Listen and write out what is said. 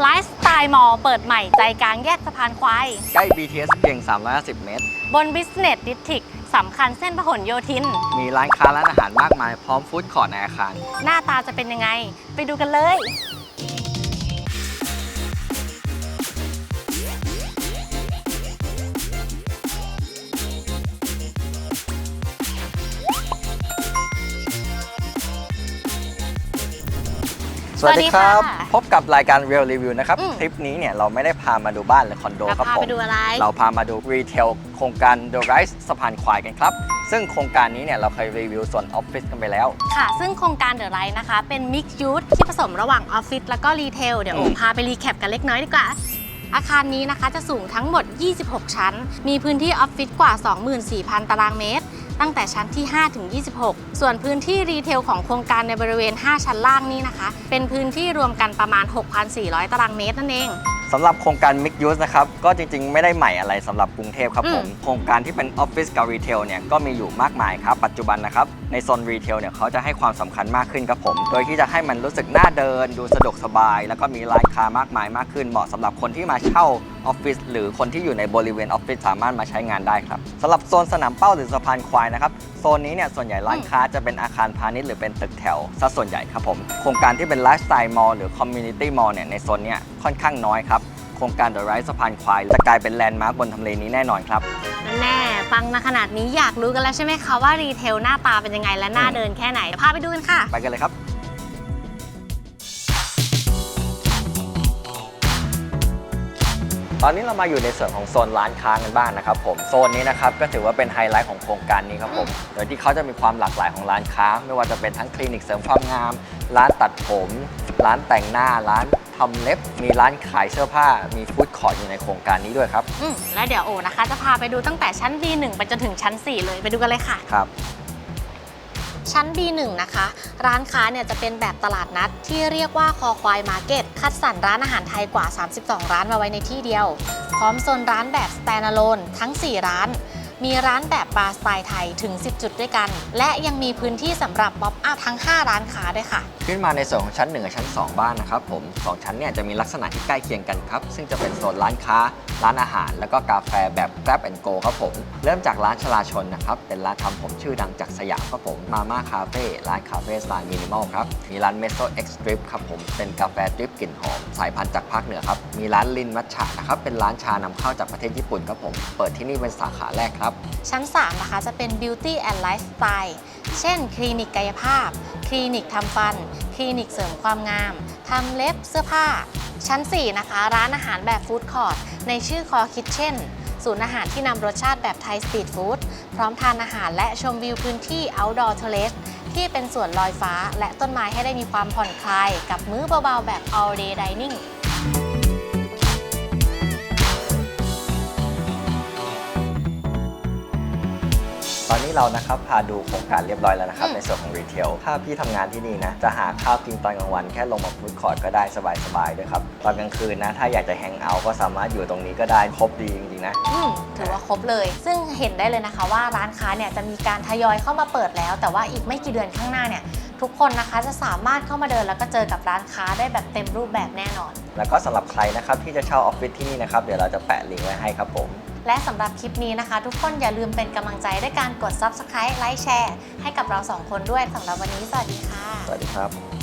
ไลฟ์สไตล์มอลล์เปิดใหม่ใจกลางแยกสะพานควาย ใกล้ BTS เพียง 350 เมตร บน Business District สำคัญเส้นพหลโยธิน มีร้านค้าร้านอาหารมากมายพร้อมฟู้ดคอร์ทในอาคาร หน้าตาจะเป็นยังไง ไปดูกันเลย สวัสดีครับ สวัสดีค่ะพบกับรายการ Real Review นะครับ อืมทริปนี้เนี่ยเราไม่ได้พามาดูบ้านหรือคอนโดเราครับพาผไปม ดูอะไร เราพามาดูรีเทลโครงการ The Rise สะพานควายกันครับ ซึ่งโครงการนี้เนี่ยเราเคยรีวิวส่วนออฟฟิศกันไปแล้ว ค่ะ ซึ่งโครงการเดอะไ t นะคะ เป็นมิกซ์ยูทที่ผสมระหว่างออฟฟิศแล้วก็รีเทล เดี๋ยวโออืมพาไปรีแคปกันเล็กน้อยดีกว่า อาคารนี้นะคะจะสูงทั้งหมด 26 ชั้น มีพื้นที่ออฟฟิศกว่า 24,000 ตารางเมตร ตั้งแต่ชั้นที่ 5 ถึง 26 ส่วนพื้นที่รีเทลของโครงการในบริเวณ 5 ชั้นล่างนี้นะคะ เป็นพื้นที่รวมกันประมาณ 6,400 ตารางเมตรนั่นเองสำหรับโครงการ Mix Use นะครับก็จริงๆ ไม่ได้ใหม่อะไรสำหรับกรุงเทพครับผมอืมโครงการที่เป็นออฟฟิศกับรีเทลเนี่ยก็มีอยู่มากมายครับ ปัจจุบันนะครับ ในโซนรีเทลเนี่ยเขาจะให้ความสำคัญมากขึ้นครับผม โดยที่จะให้มันรู้สึกน่าเดิน ดูสะดวกสบาย แล้วก็มีร้านค้ามากมายมากขึ้นเหมาะสำหรับคนที่มาเช่า ออฟฟิศหรือคนที่อยู่ในบริเวณออฟฟิศสามารถมาใช้งานได้ครับสำหรับโซนสนามเป้าหรือสะพานควายนะครับโซนนี้เนี่ยส่วนใหญ่ร้านค้าจะเป็นอาคารพาณิชย์หรือเป็นตึกแถวซะส่วนใหญ่ครับผมโครงการที่เป็นไลฟ์สไตล์มอลล์หรือคอมมูนิตี้มอลล์เนี่ยในโซนเนี้ยค่อนข้างน้อยครับโครงการ The Rise สะพานควายจะกลายเป็นแลนด์มาร์คบนทำเลนี้แน่นอนครับ แน่ฟังมาขนาดนี้อยากรู้กันแล้วใช่ไหมคะว่ารีเทลหน้าตาเป็นยังไงและน่าอืมเดินแค่ไหนเดี๋ยวพาไปดูกันค่ะ ไปกันเลยครับ ตอนนี้เรามาอยู่ในส่วนของโซนร้านค้ากันบ้างนะครับผมโซนนี้นะครับก็ถือว่าเป็นไฮไลท์ของโครงการนี้ครับผมโดยที่เขาจะมีความหลากหลายของร้านค้า ไม่ว่าจะเป็นทั้งคลินิกเสริมความงาม ร้านตัดผม ร้านแต่งหน้าร้านทำเล็บ มีร้านขายเสื้อผ้า มีฟู้ดคอร์ทอยู่ในโครงการนี้ด้วยครับ อืมแล้วเดี๋ยวโอนะคะ จะพาไปดูตั้งแต่ชั้น B1 ไปจนถึงชั้น 4 เลยไปดูกันเลยค่ะ ครับ ชั้น B1 นะคะ ร้านค้าเนี่ยจะเป็นแบบตลาดนัดที่เรียกว่าคอควายมาร์เก็ตคัดสรรร้านอาหารไทยกว่า 32 ร้านมาไว้ในที่เดียว พร้อมโซนร้านแบบ standalone ทั้ง 4 ร้าน มีร้านแบบบาร์สไตล์ไทยถึง 10 จุดด้วยกัน และยังมีพื้นที่สำหรับป๊อปอัพทั้ง 5 ร้านค้าด้วยค่ะ ขึ้นมาในส่วนของชั้น 1 กับชั้น 2 บ้านนะครับผมสองชั้นเนี่ยจะมีลักษณะที่ใกล้เคียงกันครับ ซึ่งจะเป็นโซนร้านค้า ร้านอาหาร แล้วก็กาแฟแบบ Grab and Go ครับผม เริ่มจากร้านชลาชนนะครับ เป็นร้านทำผมชื่อดังจากสยามครับผม มาม่าคาเฟ่ร้านคาเฟ่สไตล์มินิมอลครับ มีร้านเมโซเอ็กซ์ดริปครับผม เป็นกาแฟดริปกลิ่นหอมสายพันธุ์จากภาคเหนือครับ มีร้านลินมัทฉะนะครับ เป็นร้านชานำเข้าจากประเทศญี่ปุ่นครับผม เปิดที่นี่เป็นสาขาแรกครับชั้น 3 นะคะจะเป็น Beauty and Lifestyle เช่น คลินิกกายภาพ คลินิกทำฟัน คลินิกเสริมความงาม ทำเล็บเสื้อผ้า ชั้น 4 นะคะ ร้านอาหารแบบฟู้ดคอร์ทในชื่อคอคิทเช่นศูนย์อาหารที่นำรสชาติแบบไทยสตรีทฟู้ดพร้อมทานอาหารและชมวิวพื้นที่ outdoor terrace ที่เป็นสวนลอยฟ้า และต้นไม้ให้ได้มีความผ่อนคลาย กับมื้อเบาๆแบบ all day dining ตอนนี้เรานะครับพาดูโครงการเรียบร้อยแล้วนะครับอืมในส่วนของรีเทลถ้าพี่ทำงานที่นี่นะ จะหาข้าวกินตอนกลางวันแค่ลงมาฟู้ดคอร์ทก็ได้สบายๆด้วยครับ ตอนกลางคืนนะ ถ้าอยากจะแฮงเอาท์ก็สามารถอยู่ตรงนี้ก็ได้ครบดีจริงๆนะอืมถือว่าครบเลย ซึ่งเห็นได้เลยนะคะว่าร้านค้าเนี่ยจะมีการทยอยเข้ามาเปิดแล้ว แต่ว่าอีกไม่กี่เดือนข้างหน้าเนี่ย ทุกคนนะคะจะสามารถเข้ามาเดินแล้วก็เจอกับร้านค้าได้แบบเต็มรูปแบบแน่นอน แล้วก็สำหรับใครนะครับที่จะเช่าออฟฟิศที่นี่นะครับเดี๋ยวเราจะแปะลิงก์ไว้ให้ครับผม และสำหรับคลิปนี้นะคะ ทุกคนอย่าลืมเป็นกำลังใจด้วยการกด subscribe ไลค์แชร์ให้กับเราสองคนด้วยสำหรับวันนี้สวัสดีค่ะ สวัสดีครับ